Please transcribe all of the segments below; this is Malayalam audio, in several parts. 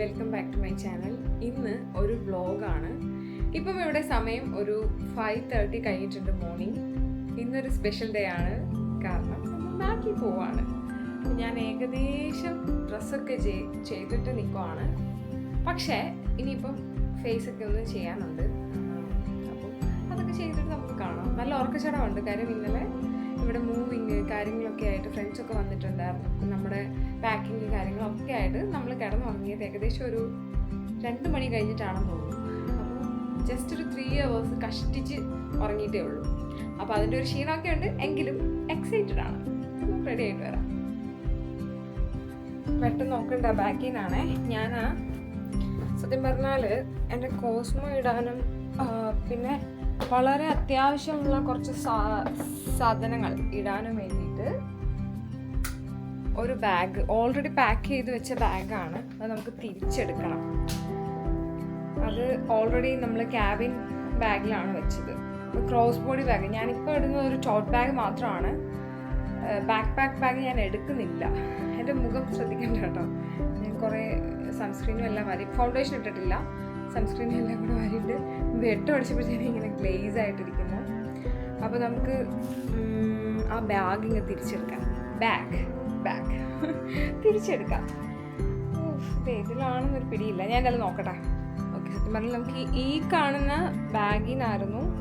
Welcome back to my channel ഇന്ന് ഒരു വ്ളോഗാണ് ഇപ്പം ഇവിടെ സമയം ഒരു ഫൈവ് തേർട്ടി കഴിഞ്ഞിട്ടുണ്ട് മോർണിംഗ് ഇന്നൊരു സ്പെഷ്യൽ ഡേ ആണ്. കാരണം നാട്ടിൽ പോവാണ്. അപ്പം ഞാൻ ഏകദേശം ഡ്രസ്സൊക്കെ ചെയ്തിട്ട് നിൽക്കുവാണ് പക്ഷേ ഇനിയിപ്പം ഫേസൊക്കെ ഒന്ന് ചെയ്യാനുണ്ട്. അപ്പോൾ അതൊക്കെ ചെയ്തിട്ട് നമുക്ക് കാണാം. നല്ല ഉറക്കച്ചടമുണ്ട് കാര്യം ഇന്നലെ ഇവിടെ മൂവിങ് കാര്യങ്ങളൊക്കെ ആയിട്ട് ഫ്രണ്ട്സൊക്കെ വന്നിട്ടുണ്ടായിരുന്നു. അപ്പം നമ്മുടെ പാക്കിങ് കാര്യങ്ങളൊക്കെ ആയിട്ട് നമ്മൾ കിടന്നുറങ്ങിയത് ഏകദേശം ഒരു രണ്ട് മണി കഴിഞ്ഞിട്ടാണെന്ന് തോന്നുന്നു. അപ്പോൾ ജസ്റ്റ് ഒരു ത്രീ അവേഴ്സ് കഷ്ടിച്ച് ഉറങ്ങിയിട്ടേ ഉള്ളൂ. അപ്പോൾ അതിന്റെ ഒരു ക്ഷീണമൊക്കെ ഉണ്ട്. എങ്കിലും എക്സൈറ്റഡ് ആണ്. റെഡി ആയിട്ട് വരാം. പെട്ടെന്ന് നോക്കണ്ട ബാക്കിൽ നിന്നാണേ ഞാൻ സത്യം പറഞ്ഞാൽ എന്റെ കോസ്മോ ഇടാനും പിന്നെ വളരെ അത്യാവശ്യമുള്ള കുറച്ച് സാധനങ്ങൾ ഇടാനും വേണ്ടിയിട്ട് ഒരു ബാഗ് ഓൾറെഡി പാക്ക് ചെയ്ത് വെച്ച ബാഗാണ് അത് നമുക്ക് തിരിച്ചെടുക്കണം. അത് ഓൾറെഡി നമ്മൾ ക്യാബിൻ ബാഗിലാണ് വെച്ചത്. ക്രോസ് ബോഡി ബാഗ് ഞാനിപ്പോൾ ഇടുന്ന ഒരു ടോട്ട് ബാഗ് മാത്രമാണ്. ബാക്ക് പാക്ക് ബാഗ് ഞാൻ എടുക്കുന്നില്ല. എന്റെ മുഖം ശ്രദ്ധിക്കണ്ട കേട്ടോ. ഞാൻ കുറേ സൺസ്ക്രീനും എല്ലാം വരി ഫൗണ്ടേഷൻ ഇട്ടിട്ടില്ല. സൺസ്ക്രീനും എല്ലാം കൂടെ വരിയിട്ട് വെട്ടം അടിച്ചപ്പോഴത്തേനും ഇങ്ങനെ ഗ്ലേസ് ആയിട്ടിരിക്കുന്നു. അപ്പോൾ നമുക്ക് ആ ബാഗ് ഇങ്ങനെ തിരിച്ചെടുക്കാം. Bag bag തിരിച്ചെടുക്കാം. ഇതിലാണെന്നൊരു പിടിയില്ല. ഞാൻ എന്തായാലും നോക്കട്ടെ. ഓക്കെ സത്യം പറഞ്ഞാൽ നമുക്ക് ഈ- കാണുന്ന ബാഗിനായിരുന്നു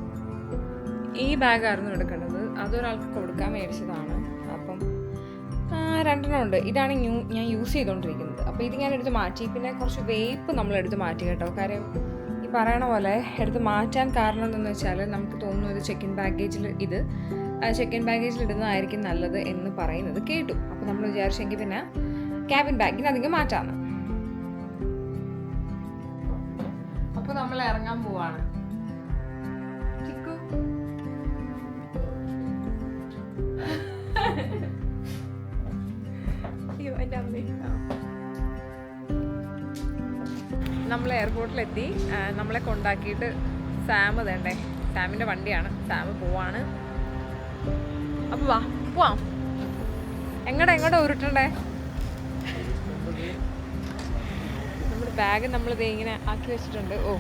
ഈ ബാഗായിരുന്നു എടുക്കേണ്ടത്. അതൊരാൾക്ക് കൊടുക്കാൻ മേടിച്ചതാണ്. അപ്പം രണ്ടെണ്ണം ഉണ്ട്. ഇതാണ് ന്യൂ ഞാൻ യൂസ് ചെയ്തുകൊണ്ടിരിക്കുന്നത് അപ്പോൾ ഇത് ഞാൻ എടുത്ത് മാറ്റി. പിന്നെ കുറച്ച് വേപ്പ് നമ്മൾ എടുത്ത് മാറ്റി കേട്ടോ. കാര്യം ഈ പറയണ പോലെ എടുത്ത് മാറ്റാൻ കാരണം എന്തെന്ന് വെച്ചാൽ നമുക്ക് തോന്നുന്നു ഇത് ചെക്കിൻ ബാഗേജിൽ ഇത്. ചെക്കിൻ ബാഗേജിൽ ഇടുന്നതായിരിക്കും നല്ലത് എന്ന് പറയുന്നത് കേട്ടു. അപ്പോൾ നമ്മൾ വിചാരിച്ചെങ്കിൽ പിന്നെ ക്യാബിൻ ബാഗിന് അധികം മാറ്റാമെന്ന് അപ്പോൾ നമ്മൾ ഇറങ്ങാൻ പോവാണ്. ചിക്കു നമ്മൾ എയർപോർട്ടിലെത്തി നമ്മളെ കൊണ്ടാക്കിയിട്ട് സാം തേണ്ടേ സാമിന്റെ വണ്ടിയാണ്. സാം പോവാണ്. അപ്പോൾ വാ പോവാം. എങ്ങടെ എങ്ങോട്ട് ഉരുട്ടണ്ടേ? നമ്മുടെ ബാഗ് നമ്മൾ ഇങ്ങനെ ആക്കി വെച്ചിട്ടുണ്ട്. ഓ.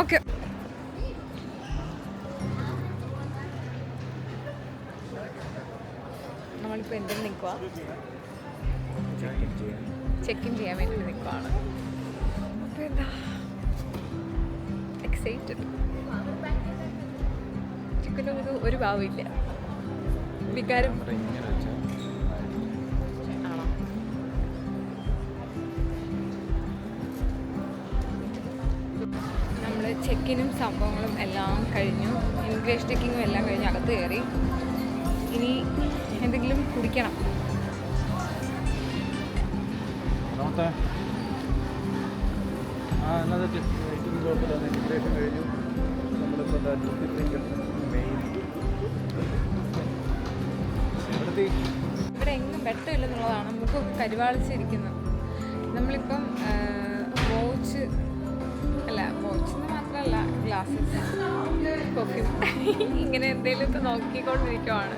ഓക്കെ നമ്മളിപ്പോൾ എന്തിനു നിൽക്കുക ചെക്ക് ഇൻ ചെയ്യാൻ വേണ്ടി നിൽക്കുവാണ് എന്താ? എക്സൈറ്റഡ് ചിക്കനും ഇത് ഒരു ഭാവമില്ല വികാരം നമ്മൾ ചെക്കിനും സംഭവങ്ങളും എല്ലാം കഴിഞ്ഞു ഇംഗ്ലീഷ് ചെക്കിങ്ങും എല്ലാം കഴിഞ്ഞ് അകത്ത് കയറി ഇനി എന്തെങ്കിലും കുടിക്കണം ആ കുഴപ്പമില്ല ഇമിഗ്രേഷൻ കഴിഞ്ഞു നമ്മളിപ്പോൾ എവിടെത്തി ഇവിടെ എങ്ങും വെട്ടമില്ലെന്നുള്ളതാണ് നമുക്കൊക്കെ കരുവാളിച്ചിരിക്കുന്നത് നമ്മളിപ്പം വോച്ച് അല്ല വോച്ച് മാത്രമല്ല ഗ്ലാസ്സസ് പെർഫ്യൂം ഇങ്ങനെ ഇപ്പം നോക്കിക്കൊണ്ടിരിക്കുവാണ്.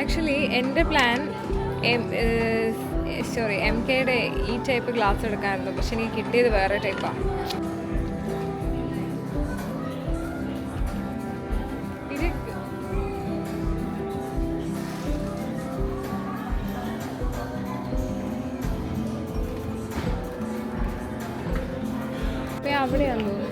ആക്ച്വലി എന്റെ പ്ലാൻ സോറി എം കെയുടെ ഈ ടൈപ്പ് ഗ്ലാസ് എടുക്കാമായിരുന്നു പക്ഷെ എനിക്ക് കിട്ടിയത് വേറെ ടൈപ്പാണ് അവിടെയാണെന്ന് തോന്നുന്നു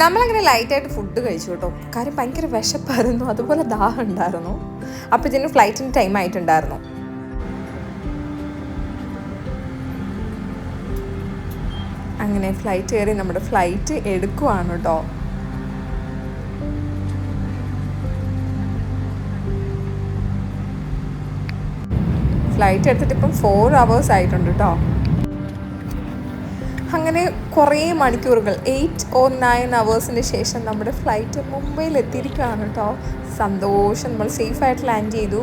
നമ്മളങ്ങനെ ലൈറ്റായിട്ട് ഫുഡ് കഴിച്ചു കേട്ടോ. കാര്യം ഭയങ്കര വിശപ്പായിരുന്നു. അതുപോലെ ദാഹം ഉണ്ടായിരുന്നു. അപ്പോഴത്തേനും ഫ്ലൈറ്റിന് ടൈം ആയിട്ടുണ്ടായിരുന്നു. അങ്ങനെ ഫ്ലൈറ്റ് കയറി നമ്മുടെ ഫ്ലൈറ്റ് എടുക്കുവാണ് കേട്ടോ. ഫ്ലൈറ്റ് എടുത്തിട്ട് ഇപ്പം ഫോർ അവേഴ്സ് ആയിട്ടുണ്ട് കേട്ടോ. അങ്ങനെ കുറേ മണിക്കൂറുകൾ എയ്റ്റ് ഓർ നയൻ അവേഴ്സിന് ശേഷം നമ്മുടെ ഫ്ലൈറ്റ് മുംബൈയിൽ എത്തിയിരിക്കുകയാണ് കേട്ടോ സന്തോഷം. നമ്മൾ സേഫായിട്ട് ലാൻഡ് ചെയ്തു.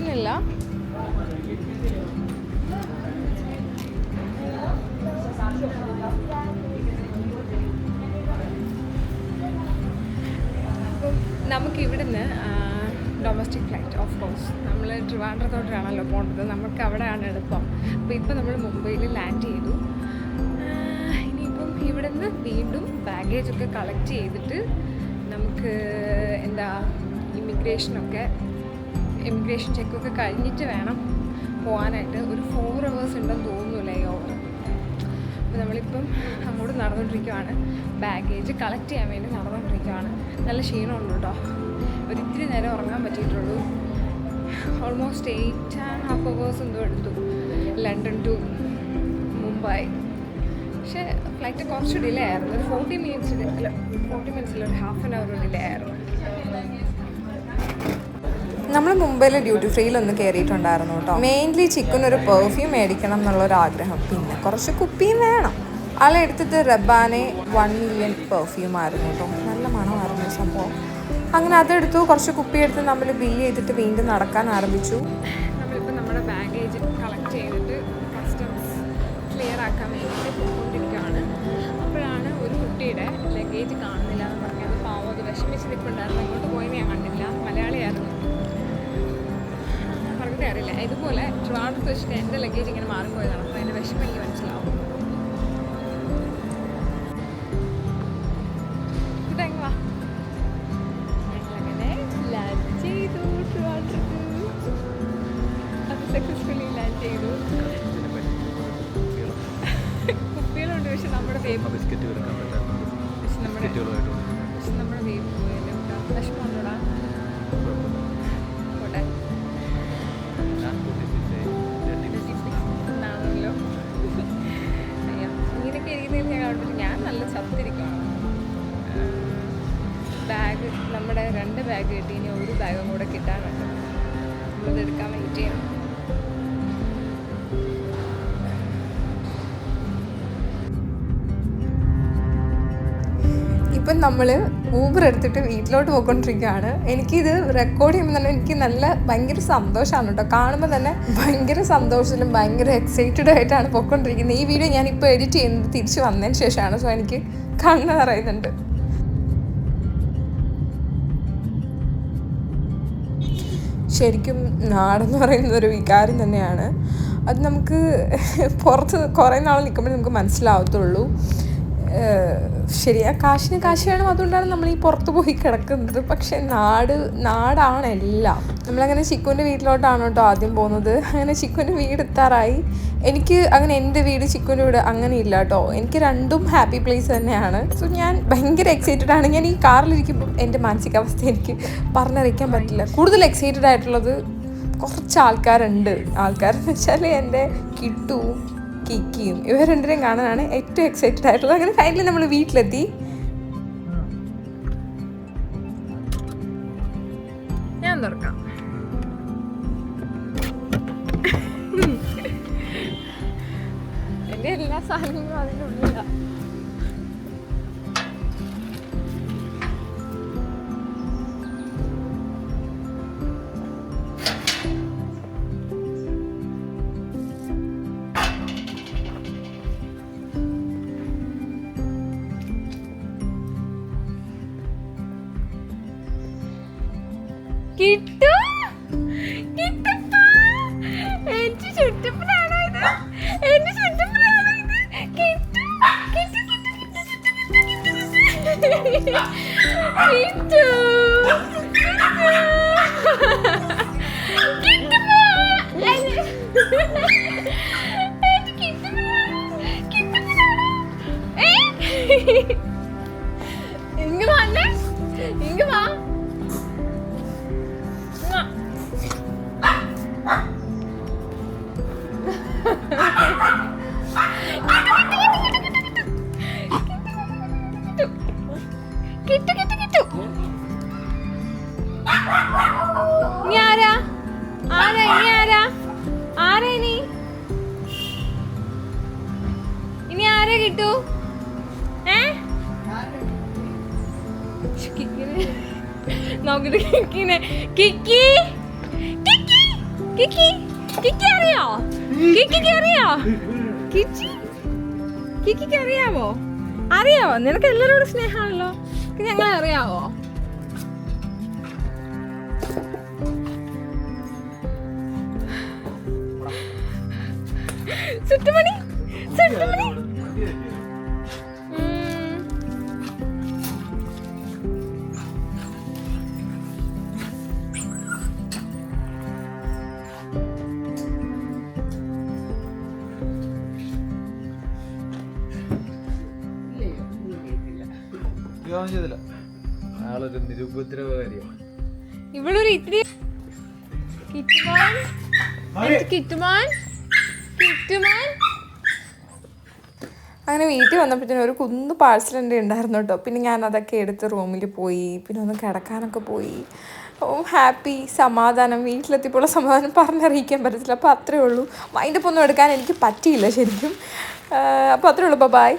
ഒട്ടുന്നില്ല അപ്പം നമുക്ക് ഇവിടുന്ന് ഡൊമസ്റ്റിക് ഫ്ലൈറ്റ് ഓഫ് കോഴ്സ് നമ്മൾ ട്രിവാൻഡ്രത്തോട്ടാണല്ലോ പോകേണ്ടത് നമുക്ക് അവിടെയാണ് എളുപ്പം. അപ്പോൾ ഇപ്പോൾ നമ്മൾ മുംബൈയിൽ ലാൻഡ് ചെയ്തു. ഇനിയിപ്പം ഇവിടുന്ന് വീണ്ടും ബാഗേജൊക്കെ കളക്ട് ചെയ്തിട്ട് നമുക്ക് എന്താ ഇമിഗ്രേഷനൊക്കെ ഇമിഗ്രേഷൻ ചെക്കൊക്കെ കഴിഞ്ഞിട്ട് വേണം പോകാനായിട്ട്. ഒരു ഫോർ അവേഴ്സ് ഉണ്ടെന്ന് തോന്നുന്നു ലേ ഓവർ അപ്പോൾ നമ്മളിപ്പം അങ്ങോട്ട് നടന്നുകൊണ്ടിരിക്കുവാണ് ബാഗേജ് കളക്ട് ചെയ്യാൻ വേണ്ടി നടന്നുകൊണ്ടിരിക്കുവാണ് നല്ല ക്ഷീണമുണ്ട് കേട്ടോ. ഒരു ഇത്തിരി നേരം ഉറങ്ങാൻ പറ്റിയിട്ടുള്ളൂ. Almost eight and half hours എന്തോ എടുത്തു. ലണ്ടൻ ടു മുംബൈ പക്ഷേ ഫ്ലൈറ്റ് കുറച്ച് ഡിലേ ആയിരുന്നു. ഒരു ഫോർട്ടി മിനിറ്റ്സ് അല്ല ഫോർട്ടി മിനിറ്റ്സിൽ ഒരു ഹാഫ് ആൻ അവർ ഡിലേ ആയിരുന്നു. നമ്മൾ മുംബൈയിലെ ഡ്യൂട്ടി ഫ്രീയിൽ ഒന്ന് കയറിയിട്ടുണ്ടായിരുന്നു കേട്ടോ മെയിൻലി ചിക്കൻ ഒരു പെർഫ്യൂം മേടിക്കണം എന്നുള്ളൊരു ആഗ്രഹം പിന്നെ കുറച്ച് കുപ്പിയും വേണം. ആളെ എടുത്തിട്ട് റബ്ബാനെ വൺ മില്യൺ പെർഫ്യൂം ആയിരുന്നു കേട്ടോ നല്ല മണമായിരുന്നു സംഭവം. അങ്ങനെ അതെടുത്തു. കുറച്ച് കുപ്പി എടുത്ത് നമ്മൾ ബിൽ ചെയ്തിട്ട് വീണ്ടും നടക്കാൻ ആരംഭിച്ചു. നമ്മളിപ്പോൾ നമ്മുടെ ബാഗേജ് കളക്ട് ചെയ്തിട്ട് കസ്റ്റംസ് ക്ലിയർ ആക്കാൻ വേണ്ടിയിട്ട് പോയിക്കൊണ്ടിരിക്കുകയാണ്. അപ്പോഴാണ് ഒരു കുട്ടിയുടെ ലഗേജ് കാണുന്നില്ല എന്ന് പറഞ്ഞത്. പാവം അത് വിഷമിച്ച് നിൽപ്പുണ്ടായിരുന്നു. അങ്ങോട്ട് പോയി ഞാൻ കണ്ടില്ല. മലയാളിയായിരുന്നു. പറഞ്ഞിട്ട് അറിയില്ല. ഇതുപോലെ ട്രിവാൻഡ്രത്ത് വെച്ചിട്ട് എന്റെ ലഗേജ് ഇങ്ങനെ മാറിപ്പോയതാണ്. അപ്പോൾ എന്റെ വിഷമം എനിക്ക് മനസ്സിലാവും. സക്സസ്ഫുള്ളി ലാൻഡ് ചെയ്തു കുപ്പികളുണ്ട്. പക്ഷെ നമ്മുടെ ബിസ്ക്കറ്റ് പക്ഷെ നമ്മുടെ പക്ഷെ നമ്മുടെ വേപ്പ് പോയല്ലോ. വിഷമമുണ്ടോടാ ഞാൻ ഞാൻ നല്ല ബാഗ് നമ്മുടെ രണ്ട് ബാഗ് കിട്ടി. ഇനി ഒരു ബാഗും കൂടെ കിട്ടാനുണ്ട്. നമ്മളിത് എടുക്കാൻ വെയിറ്റ് ചെയ്യണം. ഇപ്പം നമ്മൾ ഊബർ എടുത്തിട്ട് വീട്ടിലോട്ട് പോയിക്കൊണ്ടിരിക്കുകയാണ്. എനിക്കിത് റെക്കോർഡ് ചെയ്യുമ്പോൾ തന്നെ എനിക്ക് നല്ല ഭയങ്കര സന്തോഷമാണ് കേട്ടോ. കാണുമ്പോൾ തന്നെ ഭയങ്കര സന്തോഷത്തിലും ഭയങ്കര എക്സൈറ്റഡ് ആയിട്ടാണ് പോയിക്കൊണ്ടിരിക്കുന്നത്. ഈ വീഡിയോ ഞാൻ ഇപ്പോൾ എഡിറ്റ് ചെയ്യുന്നത് തിരിച്ച് വന്നതിന് ശേഷമാണ്. സോ എനിക്ക് കണ്ണ് നിറയുന്നുണ്ട്. ശരിക്കും നാടെന്ന് പറയുന്നത് ഒരു വികാരം തന്നെയാണ്. അത് നമുക്ക് പുറത്ത് കുറേ നാൾ നിൽക്കുമ്പോൾ നമുക്ക് മനസ്സിലാവത്തുള്ളൂ. ശരിയാ. കാശിന് കാശ് വേണം അതുകൊണ്ടാണ് നമ്മൾ ഈ പുറത്ത് പോയി കിടക്കുന്നത്. പക്ഷെ നാട് നാടാണ് എല്ലാം. നമ്മളങ്ങനെ ചിക്കുവിന്റെ വീട്ടിലോട്ടാണ് കേട്ടോ ആദ്യം പോകുന്നത്. അങ്ങനെ ചിക്കുവിന്റെ വീട് എത്താറായി. എനിക്ക് അങ്ങനെ എന്റെ വീട് ചിക്കുവിന്റെ വീട് അങ്ങനെ ഇല്ല കേട്ടോ. എനിക്ക് രണ്ടും ഹാപ്പി പ്ലേസ് തന്നെയാണ്. സോ ഞാൻ ഭയങ്കര എക്സൈറ്റഡ് ആണ്. ഞാൻ ഈ കാറിലിരിക്കുമ്പോൾ എന്റെ മാനസികാവസ്ഥ എനിക്ക് പറഞ്ഞറിയിക്കാൻ പറ്റില്ല. കൂടുതൽ എക്സൈറ്റഡ് ആയിട്ടുള്ളത് കുറച്ച് ആൾക്കാരുണ്ട് ആൾക്കാരെന്ന് വെച്ചാൽ എന്റെ കിട്ടുവും കിക്കിയും ഇവർ രണ്ടുപേരും കാണാനാണ് ഏറ്റവും എക്സൈറ്റഡ് ആയിട്ടുള്ളത്. അങ്ങനെ ഫൈനലി നമ്മൾ വീട്ടിലെത്തി. ഞാൻ തുറക്കാം. എന്റെ എല്ലാ സാധനങ്ങളും അതിന്റെ കിട്ടു. കിക്കി കിക്കി കിക്കി കിക്കി അറിയോ? കിക്കിക്ക് അറിയോ? കിച്ചി കിക്കിക്ക് അറിയാവോ? അറിയാവോ നിനക്ക് എല്ലാവരോടും സ്നേഹമാണല്ലോ. ഞങ്ങളെ അറിയാവോ? ചുറ്റുമണി ചുറ്റുമണി വിവാഹം ചെയ്തില്ല ആളൊരു നിരുപദ്രവകാരിയാണ്. ഒരു ഇത്തിരി കിറ്റുമാൻ. എനിക്ക് കിറ്റുമാൻ. കിറ്റുമാൻ. അങ്ങനെ വീട്ടിൽ വന്നപ്പോഴത്തേനും ഒരു കുന്ന് പാഴ്സൽ എന്റെ ഉണ്ടായിരുന്നു കേട്ടോ. പിന്നെ ഞാൻ അതൊക്കെ എടുത്ത് റൂമിൽ പോയി. പിന്നെ ഒന്ന് കിടക്കാനൊക്കെ പോയി. ഓ ഹാപ്പി സമാധാനം. വീട്ടിലെത്തിയപ്പോൾ സമാധാനം പറഞ്ഞറിയിക്കാൻ പറ്റത്തില്ല. അപ്പോൾ അത്രേ ഉള്ളൂ. മൈൻഡപ്പ് ഒന്നും എടുക്കാൻ എനിക്ക് പറ്റിയില്ല ശരിക്കും. അപ്പോൾ അത്രേ ഉള്ളൂ. ബൈ